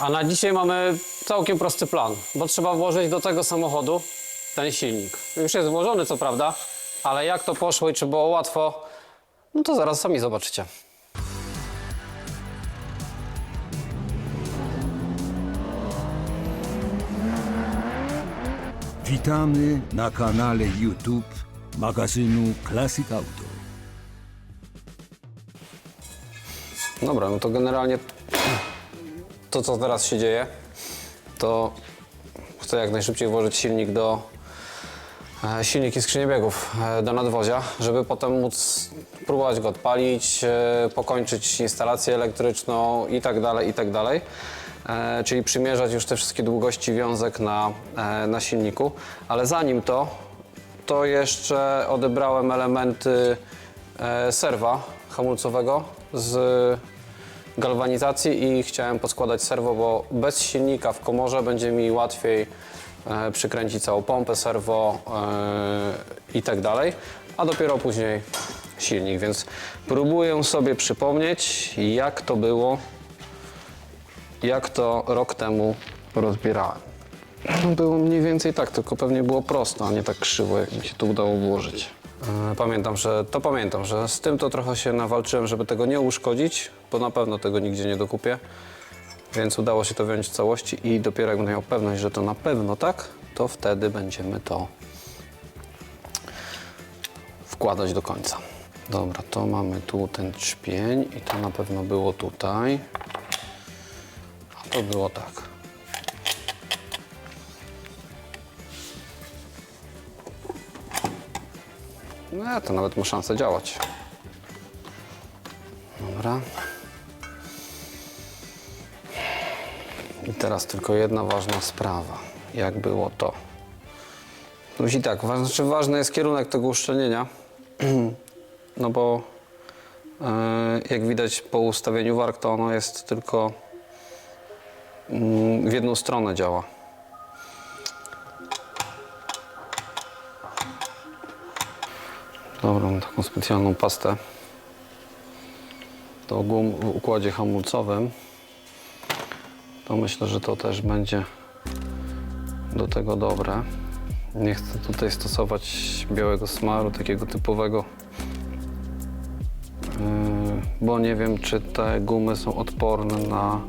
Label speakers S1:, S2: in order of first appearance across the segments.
S1: A na dzisiaj mamy całkiem prosty plan, bo trzeba włożyć do tego samochodu ten silnik. Już jest włożony, co prawda, ale jak to poszło i czy było łatwo, no to zaraz sami zobaczycie.
S2: Witamy na kanale YouTube magazynu Classic Auto.
S1: Dobra, no to generalnie to, co teraz się dzieje, to chcę jak najszybciej włożyć silnik do e, silnik i skrzynię biegów e, do nadwozia, żeby potem móc próbować go odpalić, e, pokończyć instalację elektryczną i tak dalej, i tak dalej. E, Czyli przymierzać już te wszystkie długości wiązek na, na silniku, ale zanim to, to jeszcze odebrałem elementy serwa hamulcowego z galwanizacji i chciałem poskładać serwo, bo bez silnika w komorze będzie mi łatwiej e, przykręcić całą pompę, serwo e, i tak dalej, a dopiero później silnik, więc próbuję sobie przypomnieć jak to było, jak to rok temu rozbierałem. No, Było mniej więcej tak, tylko pewnie było prosto, a nie tak krzywo, jak mi się to udało włożyć. E, Pamiętam, że to pamiętam, że z tym to trochę się nawalczyłem, żeby tego nie uszkodzić, bo na pewno tego nigdzie nie dokupię. Więc udało się to wziąć w całości i dopiero jak będę miał pewność, że to na pewno tak, to wtedy będziemy to wkładać do końca. Dobra, to mamy tu ten trzpień i to na pewno było tutaj. A to było tak. No, to nawet ma szansę działać. Dobra. Teraz tylko jedna ważna sprawa. Jak było to? No i tak, znaczy ważny jest kierunek tego uszczelnienia. No bo e, jak widać po ustawieniu warg, to ono jest tylko mm, w jedną stronę działa. Dobra, mam taką specjalną pastę do gum w układzie hamulcowym. To myślę, że to też będzie do tego dobre. Nie chcę tutaj stosować białego smaru, takiego typowego, yy, bo nie wiem, czy te gumy są odporne na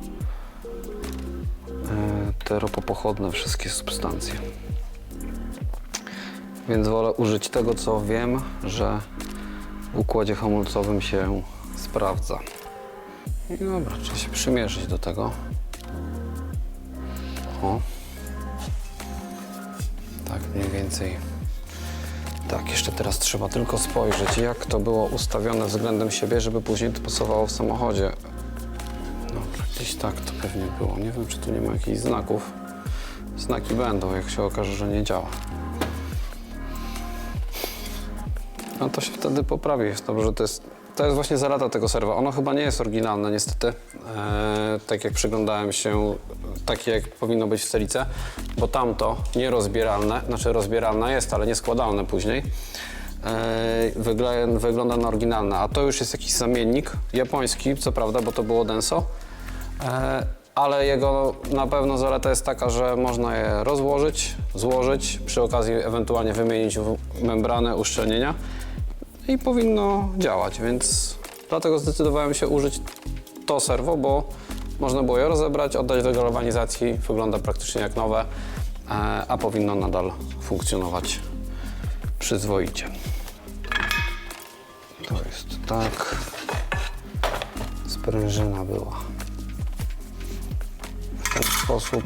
S1: yy, te ropopochodne wszystkie substancje. Więc wolę użyć tego, co wiem, że w układzie hamulcowym się sprawdza. I dobra, trzeba się przymierzyć do tego. O. Tak mniej więcej. Tak, jeszcze teraz trzeba tylko spojrzeć, jak to było ustawione względem siebie, żeby później to pasowało w samochodzie. Dobra, gdzieś tak to pewnie było. Nie wiem, czy tu nie ma jakichś znaków. Znaki będą, jak się okaże, że nie działa. No to się wtedy poprawi. Jest dobrze, że to jest, to jest właśnie zaleta tego serwa. Ono chyba nie jest oryginalne niestety, eee, tak jak przyglądałem się, takie jak powinno być w celice, bo tamto nierozbieralne, znaczy rozbieralne jest, ale nieskładalne później, eee, wygląda, wygląda na oryginalne, a to już jest jakiś zamiennik japoński, co prawda, bo to było Denso, eee, ale jego na pewno zaleta jest taka, że można je rozłożyć, złożyć, przy okazji ewentualnie wymienić membranę uszczelnienia i powinno działać, więc dlatego zdecydowałem się użyć to serwo, bo można było je rozebrać, oddać do galwanizacji, wygląda praktycznie jak nowe, e, a powinno nadal funkcjonować przyzwoicie. To jest tak. Sprężyna była w ten sposób.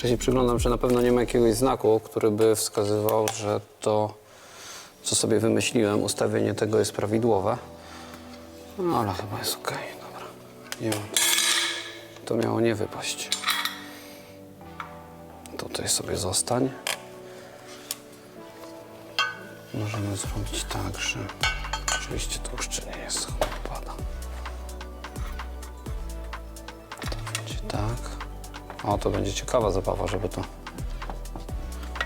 S1: Jeszcze się przyglądam, czy na pewno nie ma jakiegoś znaku, który by wskazywał, że to, co sobie wymyśliłem, ustawienie tego jest prawidłowe. No ale chyba jest ok. Dobra. Nie ma. To miało nie wypaść. Tutaj sobie zostań. Możemy zrobić tak, że oczywiście to uszczelnienie jest O, to będzie ciekawa zabawa, żeby to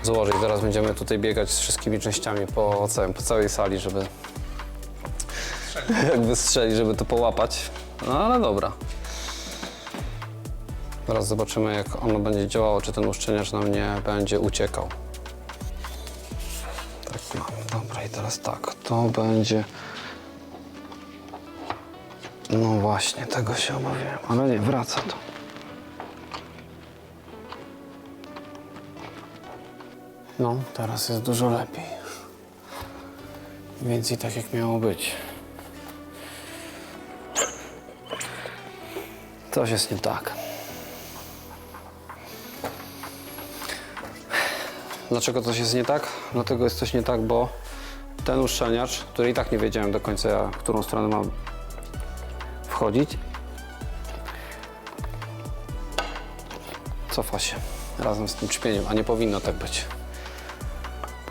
S1: złożyć. Zaraz będziemy tutaj biegać z wszystkimi częściami po, całym, po całej sali, żeby jak wystrzeli, żeby to połapać. No ale dobra. Zaraz zobaczymy, jak ono będzie działało, czy ten uszczelniacz nam nie będzie uciekał. Tak mam. Dobra, i teraz tak, to będzie... No właśnie, tego się obawiałem, ale nie, wraca to. No, teraz jest dużo lepiej. Więcej tak jak miało być. Coś jest nie tak. Dlaczego coś jest nie tak? Dlatego jest coś nie tak, bo ten uszczelniacz, który i tak nie wiedziałem do końca, w którą stronę mam wchodzić, cofa się razem z tym czpieniem, a nie powinno tak być.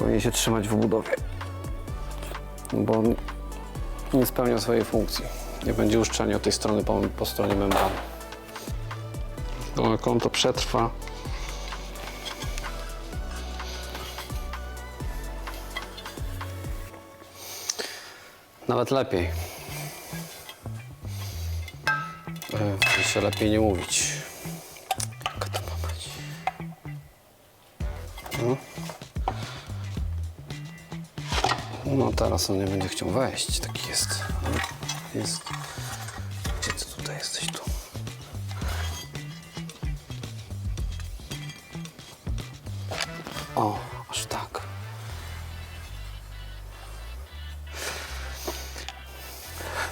S1: Powinien się trzymać w budowie, bo on nie spełnia swojej funkcji. Nie będzie uszczelniał tej strony po, po stronie membrany. No, jak on to przetrwa, Nawet lepiej. E, Jeszcze lepiej nie mówić. Teraz on nie będzie chciał wejść. Taki jest. Jest. Gdzie ty tutaj jesteś tu? O, aż tak.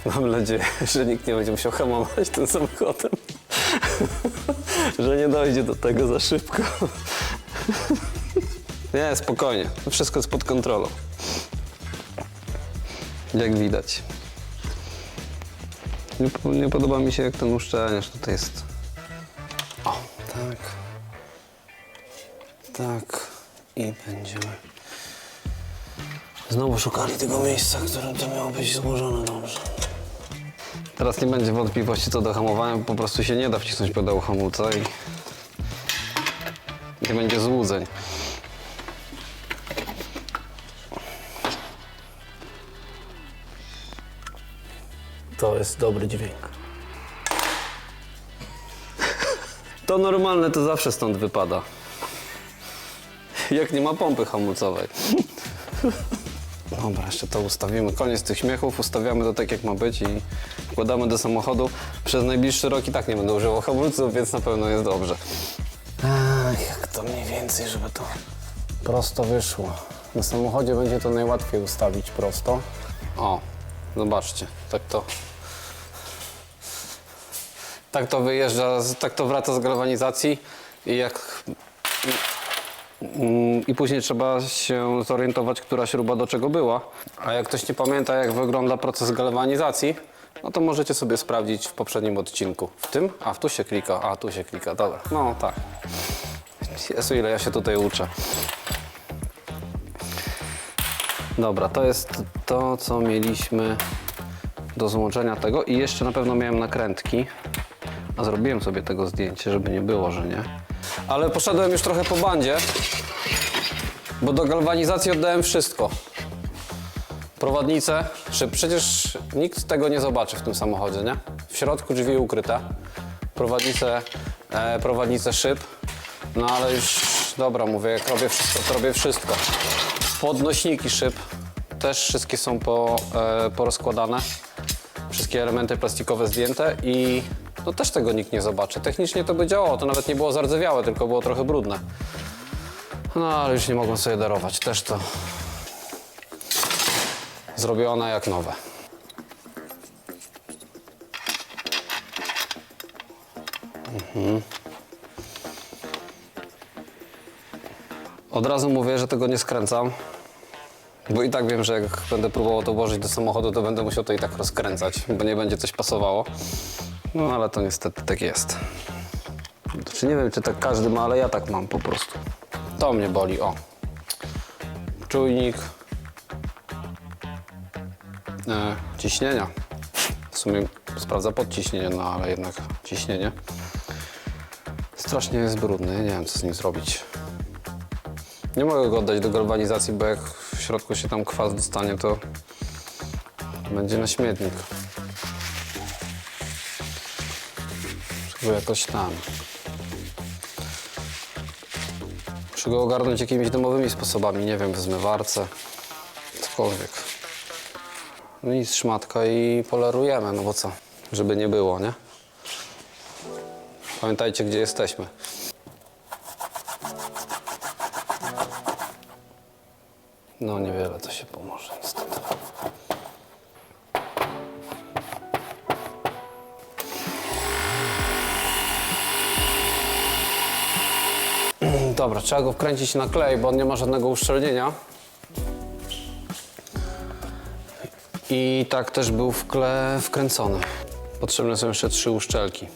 S1: Mam nadzieję, że nikt nie będzie musiał hamować tym samochodem. że nie dojdzie do tego za szybko. nie, spokojnie. Wszystko jest pod kontrolą. Jak widać. Nie, po- nie podoba mi się, jak ten uszczelniacz tutaj jest. O, tak. Tak. I będziemy znowu szukali tego miejsca, w którym to miało być złożone dobrze. Teraz nie będzie wątpliwości co do hamowania, po prostu się nie da wcisnąć pedału hamulca i nie będzie złudzeń. To jest dobry dźwięk. To normalne, to zawsze stąd wypada. Jak nie ma pompy hamulcowej. Dobra, jeszcze to ustawimy. Koniec tych śmiechów, ustawiamy to tak jak ma być i wkładamy do samochodu. Przez najbliższy rok i tak nie będę używał hamulców, więc na pewno jest dobrze. Ach, jak to mniej więcej, żeby to prosto wyszło. Na samochodzie będzie to najłatwiej ustawić prosto. O, zobaczcie, tak to... Tak to wyjeżdża, tak to wraca z galwanizacji i jak Mm, I później trzeba się zorientować, która śruba do czego była. A jak ktoś nie pamięta, jak wygląda proces galwanizacji, no to możecie sobie sprawdzić w poprzednim odcinku. W tym? A, tu się klika. A, tu się klika. Dobra. No, tak. Jezu, ile ja się tutaj uczę. Dobra, to jest to, co mieliśmy do złączenia tego. I jeszcze na pewno miałem nakrętki. A zrobiłem sobie tego zdjęcie, żeby nie było, że nie. Ale poszedłem już trochę po bandzie, bo do galwanizacji oddałem wszystko. Prowadnice, szyb. Przecież nikt tego nie zobaczy w tym samochodzie, nie? W środku drzwi ukryte. Prowadnice, e, prowadnice szyb. No ale już, dobra, mówię, jak robię wszystko, to robię wszystko. Podnośniki szyb też wszystkie są po, e, porozkładane. Wszystkie elementy plastikowe zdjęte i no też tego nikt nie zobaczy. Technicznie to by działało, to nawet nie było zardzewiałe, tylko było trochę brudne. No ale już nie mogą sobie darować. Też to zrobione jak nowe. Mhm. Od razu mówię, że tego nie skręcam. Bo i tak wiem, że jak będę próbował to włożyć do samochodu, to będę musiał to i tak rozkręcać, bo nie będzie coś pasowało. No ale to niestety tak jest. Czy nie wiem, czy tak każdy ma, ale ja tak mam po prostu. To mnie boli, o. Czujnik. E, ciśnienia. W sumie sprawdza podciśnienie, no ale jednak ciśnienie. Strasznie jest brudny, nie wiem co z nim zrobić. Nie mogę go oddać do galwanizacji, bo jak w środku się tam kwas dostanie, to będzie na śmietnik. Trzeba jakoś tam. Muszę go ogarnąć jakimiś domowymi sposobami, nie wiem, w zmywarce, cokolwiek. No i szmatka i polerujemy, no bo co, żeby nie było, nie? Pamiętajcie, gdzie jesteśmy. Trzeba go wkręcić na klej, bo on nie ma żadnego uszczelnienia. I tak też był w kle wkręcony. Potrzebne są jeszcze trzy uszczelki.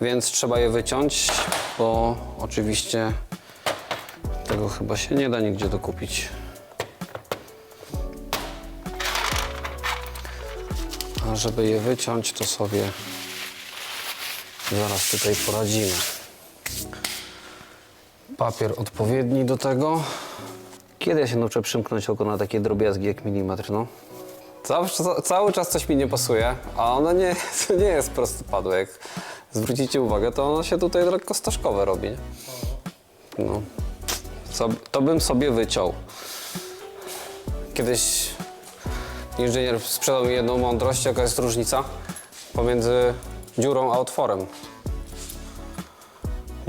S1: Więc trzeba je wyciąć, bo oczywiście tego chyba się nie da nigdzie dokupić. A żeby je wyciąć, to sobie zaraz tutaj poradzimy. Papier odpowiedni do tego. Kiedy ja się nauczę przymknąć oko na takie drobiazgi jak milimetr, no? Zawsze, ca- cały czas coś mi nie pasuje, a ono nie, to nie jest prostopadłe. Jak zwrócicie uwagę, to ono się tutaj lekko staszkowe robi. nie? No. Co, to bym sobie wyciął. Kiedyś inżynier sprzedał mi jedną mądrość, jaka jest różnica pomiędzy dziurą a otworem.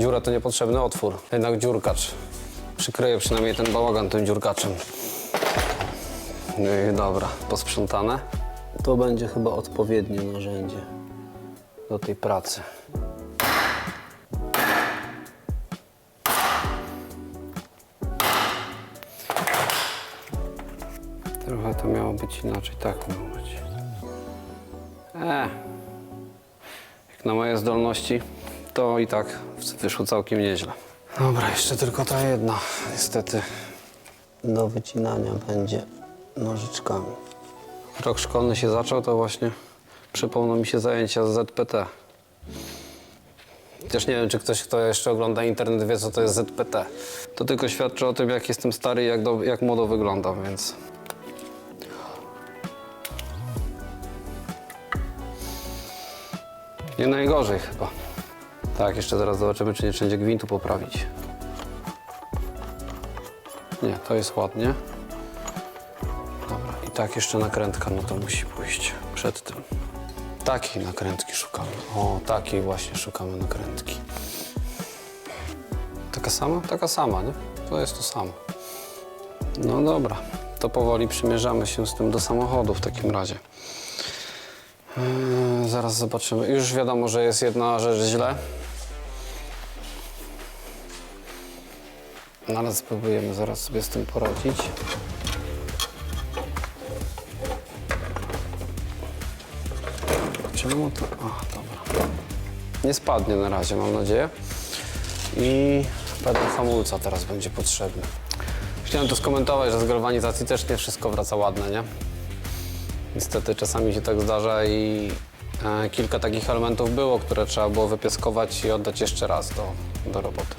S1: Dziura to niepotrzebny otwór, jednak dziurkacz. Przykryję przynajmniej ten bałagan tym dziurkaczem. No i dobra, posprzątane. To będzie chyba odpowiednie narzędzie do tej pracy. Trochę to miało być inaczej, tak miało być. E, jak na moje zdolności, to i tak wyszło całkiem nieźle. Dobra, jeszcze tylko ta jedna, niestety. Do wycinania będzie nożyczkami. Rok szkolny się zaczął, to właśnie przypomną mi się zajęcia z ZPT. Chociaż nie wiem, czy ktoś, kto jeszcze ogląda internet, wie, co to jest ZPT. To tylko świadczy o tym, jak jestem stary i jak, do, jak młodo wyglądam, więc... Nie najgorzej chyba. Tak, jeszcze zaraz zobaczymy, czy nie wszędzie gwintu poprawić. Nie, to jest ładnie. Dobra, i tak jeszcze nakrętka, no to musi pójść przed tym. Takiej nakrętki szukamy. O, takiej właśnie szukamy nakrętki. Taka sama? Taka sama, nie? To jest to samo. No dobra, to powoli przymierzamy się z tym do samochodu w takim razie. Yy, zaraz zobaczymy. Już wiadomo, że jest jedna rzecz źle. No ale spróbujemy zaraz sobie z tym poradzić. Czemu to? Ach, dobra. Nie spadnie na razie, mam nadzieję. I pedał hamulca teraz będzie potrzebny. Chciałem to skomentować, że z galwanizacji też nie wszystko wraca ładne, nie? Niestety czasami się tak zdarza i e, kilka takich elementów było, które trzeba było wypieskować i oddać jeszcze raz do, do roboty.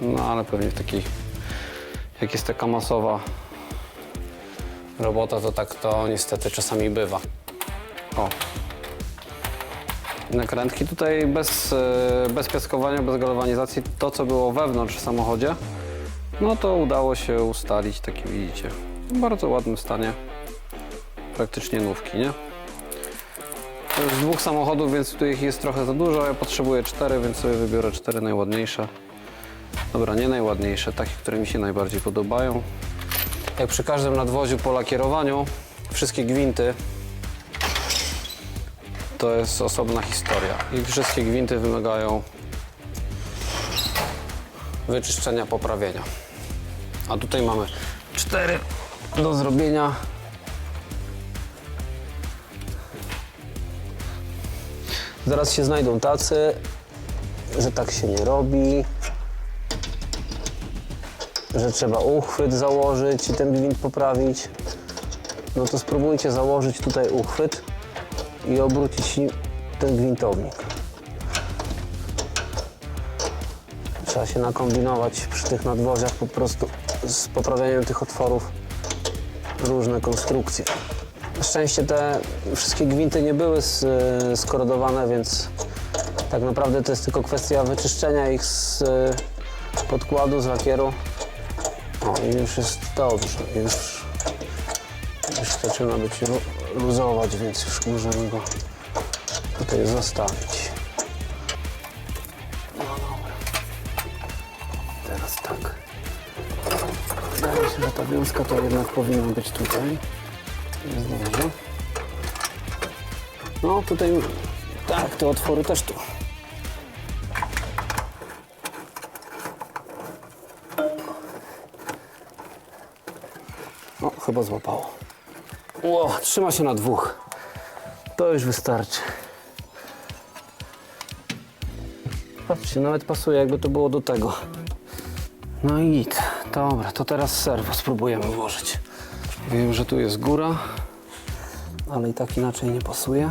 S1: No ale pewnie w takiej, jak jest taka masowa robota, to tak to niestety czasami bywa. O. Nakrętki tutaj bez, e, bez piaskowania, bez galwanizacji, to co było wewnątrz w samochodzie, no to udało się ustalić, takie widzicie, w bardzo ładnym stanie praktycznie nówki, nie? To jest dwóch samochodów, więc tu ich jest trochę za dużo. Ja potrzebuję cztery, więc sobie wybiorę cztery najładniejsze. Dobra, nie najładniejsze, takie, które mi się najbardziej podobają. Jak przy każdym nadwoziu po lakierowaniu, wszystkie gwinty to jest osobna historia. I wszystkie gwinty wymagają wyczyszczenia, poprawienia. A tutaj mamy cztery do zrobienia. Zaraz się znajdą tacy, że tak się nie robi, że trzeba uchwyt założyć i ten gwint poprawić. No to spróbujcie założyć tutaj uchwyt i obrócić ten gwintownik. Trzeba się nakombinować przy tych nadwoziach po prostu z poprawianiem tych otworów. różne konstrukcje. Na szczęście te wszystkie gwinty nie były e, skorodowane, więc tak naprawdę to jest tylko kwestia wyczyszczenia ich z e, podkładu, z lakieru. O, i już jest dobrze, już, już zaczyna być lu- luzować, więc już możemy go tutaj zostawić. No dobra. Teraz tak. Wydaje się, że ta wiązka to jednak powinna być tutaj. Jest dobrze. No tutaj, tak, te otwory też tu. O, chyba złapało. Ło, trzyma się na dwóch. To już wystarczy. Patrzcie, nawet pasuje jakby to było do tego. No i git. Dobra, to teraz serwo spróbujemy włożyć. Wiem, że tu jest góra, ale i tak inaczej nie pasuje.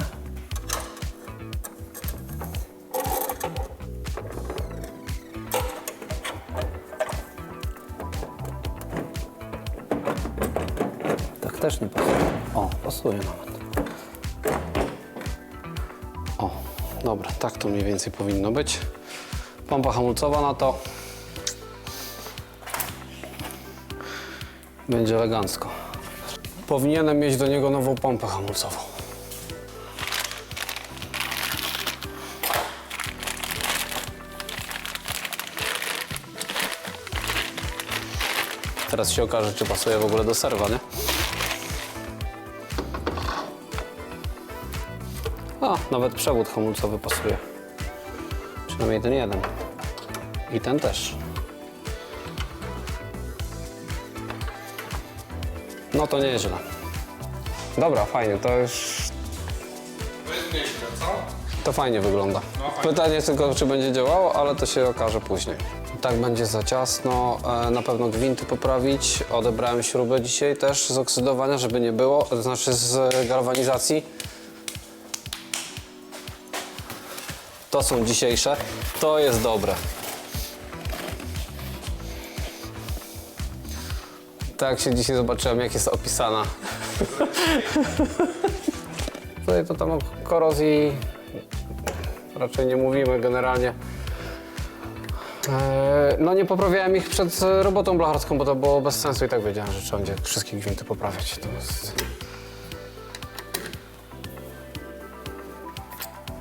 S1: Też nie pasuje. O, pasuje nawet. O, dobra, tak to mniej więcej powinno być. Pompa hamulcowa na to. Będzie elegancko. Powinienem mieć do niego nową pompę hamulcową. Teraz się okaże, czy pasuje w ogóle do serwa, nie? Nawet przewód hamulcowy pasuje. Przynajmniej ten jeden. I ten też. No to nieźle. Dobra, fajnie, to już... To fajnie wygląda. Pytanie tylko, czy będzie działało, ale to się okaże później. Tak będzie za ciasno, e, na pewno gwinty poprawić. Odebrałem śrubę dzisiaj też z oksydowania, żeby nie było, to znaczy z galwanizacji. To są dzisiejsze. To jest dobre. Tak się dzisiaj zobaczyłem, jak jest opisana. Tutaj to tam o korozji raczej nie mówimy generalnie. Eee, No nie poprawiałem ich przed robotą blacharską, bo to było bez sensu i tak wiedziałem, że trzeba będzie wszystkie gwinty poprawiać. To jest...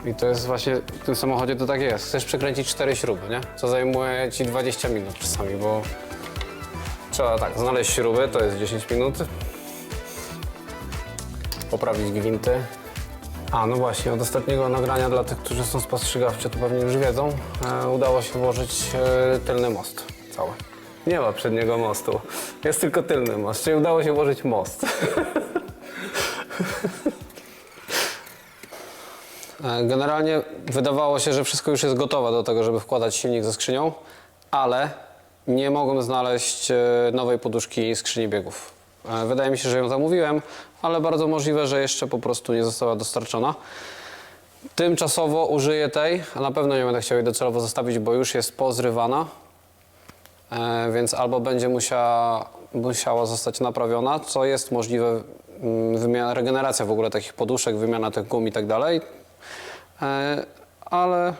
S1: I to jest właśnie w tym samochodzie to tak jest. Chcesz przekręcić cztery śruby, nie? Co zajmuje ci 20 minut czasami, bo trzeba tak, znaleźć śruby, to jest 10 minut. Poprawić gwinty. A, no właśnie, od ostatniego nagrania dla tych, którzy są spostrzegawczy, to pewnie już wiedzą, e, udało się włożyć e, tylny most cały. Nie ma przedniego mostu, jest tylko tylny most, czyli udało się włożyć most. Generalnie wydawało się, że wszystko już jest gotowe do tego, żeby wkładać silnik ze skrzynią, ale nie mogłem znaleźć e, nowej poduszki skrzyni biegów. E, Wydaje mi się, że ją zamówiłem, ale bardzo możliwe, że jeszcze po prostu nie została dostarczona. Tymczasowo użyję tej, a na pewno nie będę chciał jej docelowo zostawić, bo już jest pozrywana. E, więc albo będzie musiała, musiała zostać naprawiona, co jest możliwe, mm, wymiana, regeneracja w ogóle takich poduszek, wymiana tych gum i tak dalej. E, ale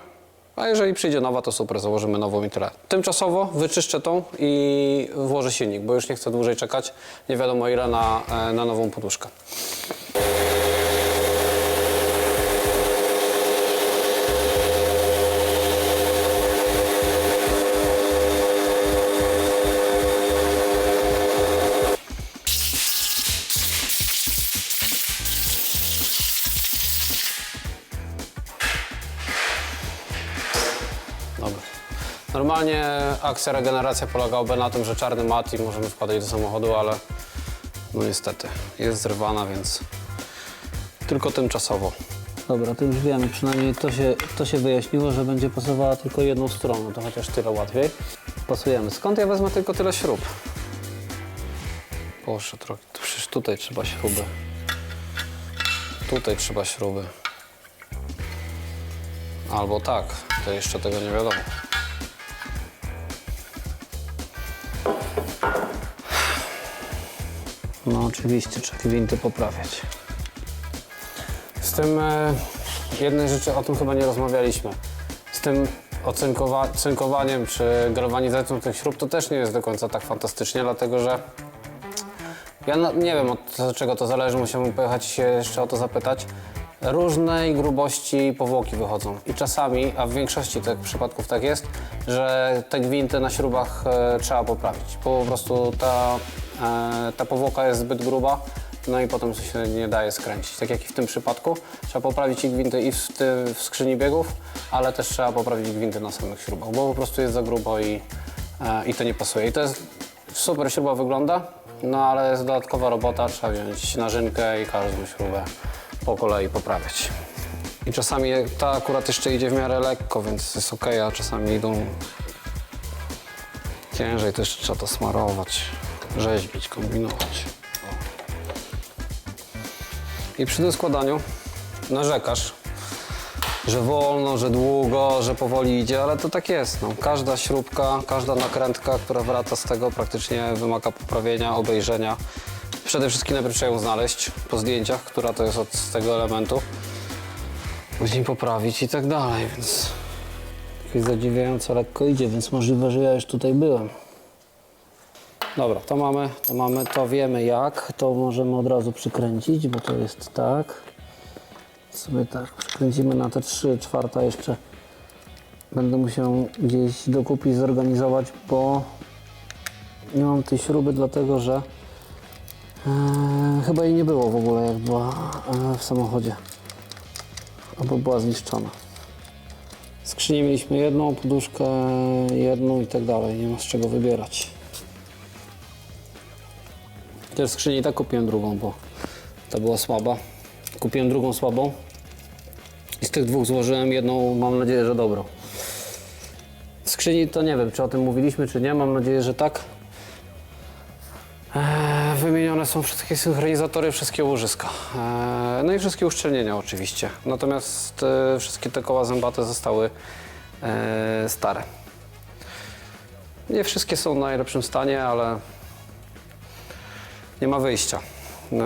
S1: a jeżeli przyjdzie nowa, to super, założymy nową i tyle. Tymczasowo wyczyszczę tą i włożę silnik, bo już nie chcę dłużej czekać, nie wiadomo ile na, e, na nową poduszkę. Normalnie akcja regeneracja polegałaby na tym, że czarny mat i możemy wkładać do samochodu, ale no niestety jest zrywana, więc tylko tymczasowo. Dobra, to już wiemy, przynajmniej to się, to się wyjaśniło, że będzie pasowała tylko jedną stroną, to chociaż tyle łatwiej. Pasujemy. Skąd ja wezmę tylko tyle śrub? Boże, trochę, to przecież tutaj trzeba śruby. Tutaj trzeba śruby. Albo tak, to jeszcze tego nie wiadomo. No oczywiście, trzeba gwinty poprawiać. Z tym e, jednej rzeczy, o tym chyba nie rozmawialiśmy. Z tym ocynkowa- cynkowaniem czy galwanizacją tych śrub to też nie jest do końca tak fantastycznie, dlatego że ja no, nie wiem od czego to zależy, musiałbym pojechać się jeszcze o to zapytać. Różnej grubości powłoki wychodzą i czasami, a w większości tych przypadków tak jest, że te gwinty na śrubach e, trzeba poprawić, po prostu ta, e, ta powłoka jest zbyt gruba, no i potem się nie daje skręcić. Tak jak i w tym przypadku, trzeba poprawić i gwinty i w, w skrzyni biegów, ale też trzeba poprawić gwinty na samych śrubach, bo po prostu jest za grubo i, e, i to nie pasuje. I to jest super śruba wygląda, no ale jest dodatkowa robota, trzeba wziąć narzynkę i każdą śrubę po kolei poprawiać. I czasami ta akurat jeszcze idzie w miarę lekko, więc jest ok, a czasami idą ciężej, to jeszcze trzeba to smarować, rzeźbić, kombinować. I przy tym składaniu narzekasz, że wolno, że długo, że powoli idzie, ale to tak jest. No. Każda śrubka, każda nakrętka, która wraca z tego praktycznie wymaga poprawienia, obejrzenia. Przede wszystkim najpierw trzeba ją znaleźć po zdjęciach, która to jest od tego elementu. Później poprawić i tak dalej, więc jakoś zadziwiająco lekko idzie, więc możliwe, że ja już tutaj byłem. Dobra, to mamy, to mamy, to wiemy jak, to możemy od razu przykręcić, bo to jest tak. Sobie tak przykręcimy na te 3 czwarta jeszcze. Będę musiał gdzieś dokupić, zorganizować, bo nie mam tej śruby, dlatego że e, chyba jej nie było w ogóle, jak była e, w samochodzie. Albo była zniszczona. W skrzyni mieliśmy jedną, poduszkę jedną i tak dalej. Nie ma z czego wybierać. Też skrzyni tak kupiłem drugą, bo ta była słaba. Kupiłem drugą słabą. I z tych dwóch złożyłem jedną, mam nadzieję, że dobrą. Skrzyni to nie wiem, czy o tym mówiliśmy, czy nie. Mam nadzieję, że tak. Eee, wymienione są wszystkie synchronizatory, wszystkie łożyska. Eee, no i wszystkie uszczelnienia oczywiście. Natomiast e, wszystkie te koła zębate zostały e, stare. Nie wszystkie są w najlepszym stanie, ale nie ma wyjścia. Yy,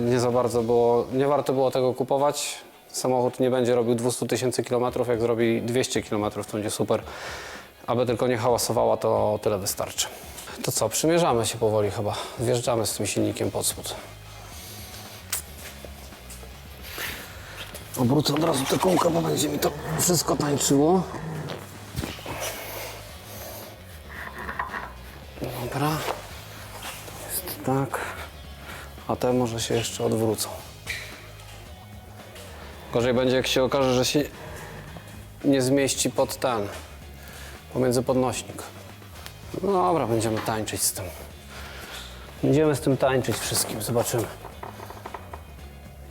S1: Nie za bardzo było, nie warto było tego kupować. Samochód nie będzie robił 200 tysięcy kilometrów, jak zrobi 200 kilometrów, to będzie super. Aby tylko nie hałasowała, to tyle wystarczy. To co, przymierzamy się powoli chyba. Wjeżdżamy z tym silnikiem pod spód. Obrócę od razu te kółka, bo będzie mi to wszystko tańczyło. Dobra. Jest tak. A te może się jeszcze odwrócą. Gorzej będzie, jak się okaże, że się nie zmieści pod ten, pomiędzy podnośnik. No dobra, będziemy tańczyć z tym. Będziemy z tym tańczyć wszystkim, zobaczymy,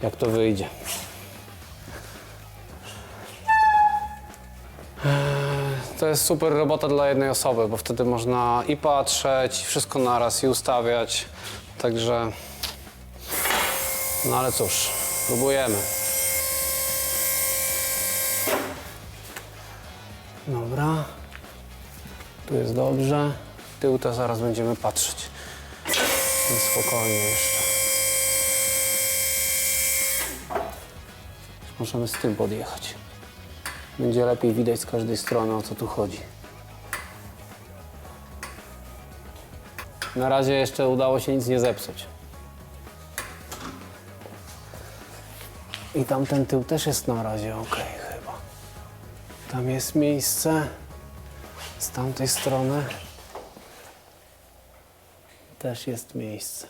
S1: jak to wyjdzie. Eee, To jest super robota dla jednej osoby, bo wtedy można i patrzeć, i wszystko naraz, i ustawiać. Także, no ale cóż, próbujemy. Dobra. Tu jest dobrze. Tył to zaraz będziemy patrzeć. Więc spokojnie jeszcze. Możemy z tym podjechać. Będzie lepiej widać z każdej strony o co tu chodzi. Na razie jeszcze udało się nic nie zepsuć. I tamten tył też jest na razie ok chyba. Tam jest miejsce. Z tamtej strony też jest miejsce.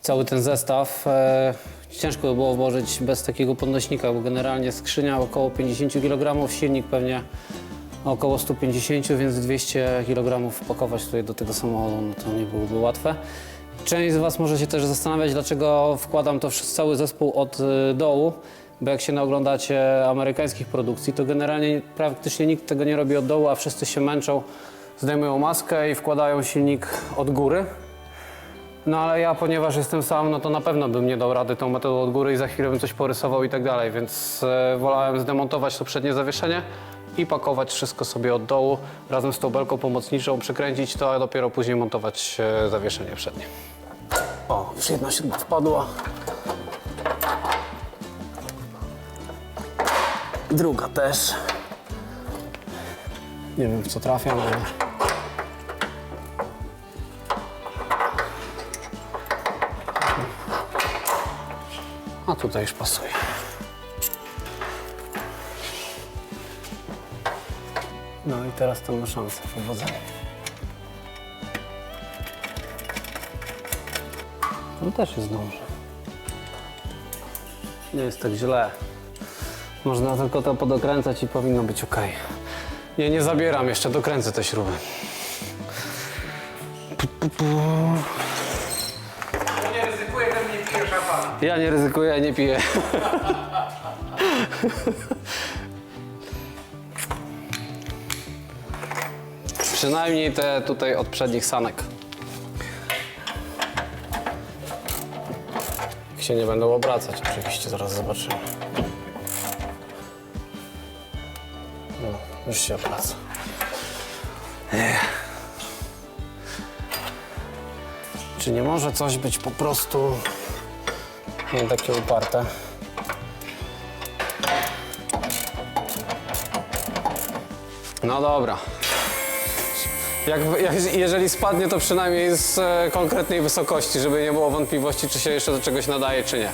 S1: Cały ten zestaw e, ciężko by było włożyć bez takiego podnośnika, bo generalnie skrzynia około 50 kg, silnik pewnie około 150, więc 200 kg pakować tutaj do tego samochodu, no to nie byłoby łatwe. Część z Was może się też zastanawiać, dlaczego wkładam to cały zespół od y, dołu, bo jak się naoglądacie amerykańskich produkcji, to generalnie praktycznie nikt tego nie robi od dołu, a wszyscy się męczą, zdejmują maskę i wkładają silnik od góry. No ale ja, ponieważ jestem sam, no to na pewno bym nie dał rady tą metodą od góry i za chwilę bym coś porysował i tak dalej, więc e, wolałem zdemontować to przednie zawieszenie i pakować wszystko sobie od dołu razem z tą belką pomocniczą, przykręcić to, a dopiero później montować e, zawieszenie przednie. O, już jedna śruba wpadła. Druga też. Nie wiem w co trafiam, ale... A tutaj już pasuje. No i teraz to ma szansę, powodzenia. No też jest dobrze. Nie jest tak źle. Można tylko to podokręcać i powinno być ok. Nie, nie zabieram jeszcze, dokręcę te śruby.
S3: Nie ryzykuję, ten nie pije szampana.
S1: Ja nie ryzykuję, nie piję. Przynajmniej te tutaj od przednich sanek. Jak się nie będą obracać, oczywiście, zaraz zobaczymy. No, już się obraca. Ech. Czy nie może coś być po prostu nie takie uparte. No dobra. Jak, jak, jeżeli spadnie, to przynajmniej z e, konkretnej wysokości, żeby nie było wątpliwości, czy się jeszcze do czegoś nadaje, czy nie.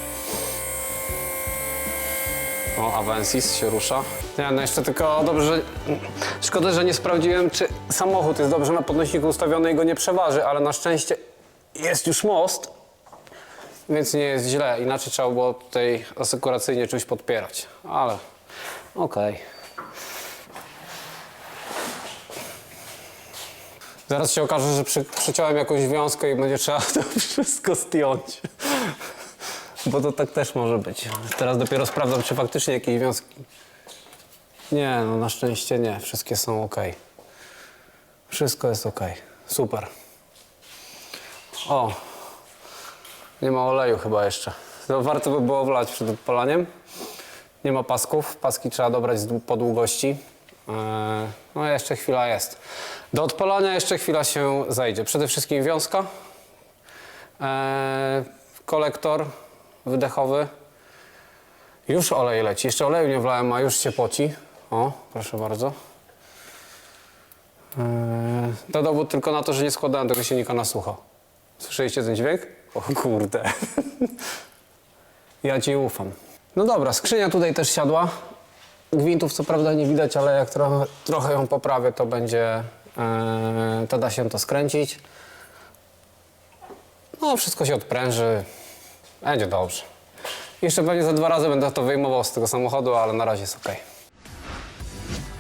S1: O, Avensis się rusza. Nie, no jeszcze tylko dobrze, że... Szkoda, że nie sprawdziłem, czy samochód jest dobrze na podnośniku ustawiony i go nie przeważy, ale na szczęście jest już most, więc nie jest źle. Inaczej trzeba było tutaj asekuracyjnie czymś podpierać. Ale okej. Zaraz się okaże, że przy, przyciąłem jakąś wiązkę i będzie trzeba to wszystko zdjąć. Bo to tak też może być. Teraz dopiero sprawdzam, czy faktycznie jakieś wiązki. Nie, no na szczęście nie. Wszystkie są ok. Wszystko jest ok. Super. O, nie ma oleju chyba jeszcze. To warto by było wlać przed odpalaniem. Nie ma pasków. Paski trzeba dobrać po długości. Eee, No jeszcze chwila jest. Do odpalania jeszcze chwila się zajdzie. Przede wszystkim wiązka, eee, kolektor wydechowy. Już olej leci. Jeszcze oleju nie wlałem, a już się poci. O, proszę bardzo. To dowód tylko na to, że nie składałem tego silnika na sucho. Słyszeliście ten dźwięk? O kurde. Ja ci ufam. No dobra, skrzynia tutaj też siadła. Gwintów co prawda nie widać, ale jak trochę, trochę ją poprawię, to będzie... Yy, to da się to skręcić. No, wszystko się odpręży. Będzie dobrze. Jeszcze pewnie za dwa razy będę to wyjmował z tego samochodu, ale na razie jest ok.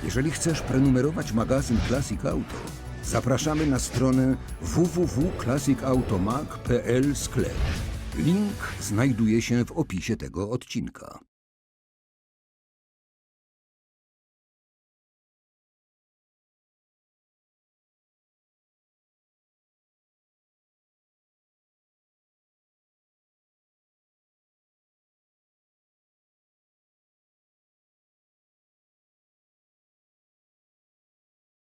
S2: Jeżeli chcesz prenumerować magazyn Classic Auto, zapraszamy na stronę www.classicautomag.pl sklep. Link znajduje się w opisie tego odcinka.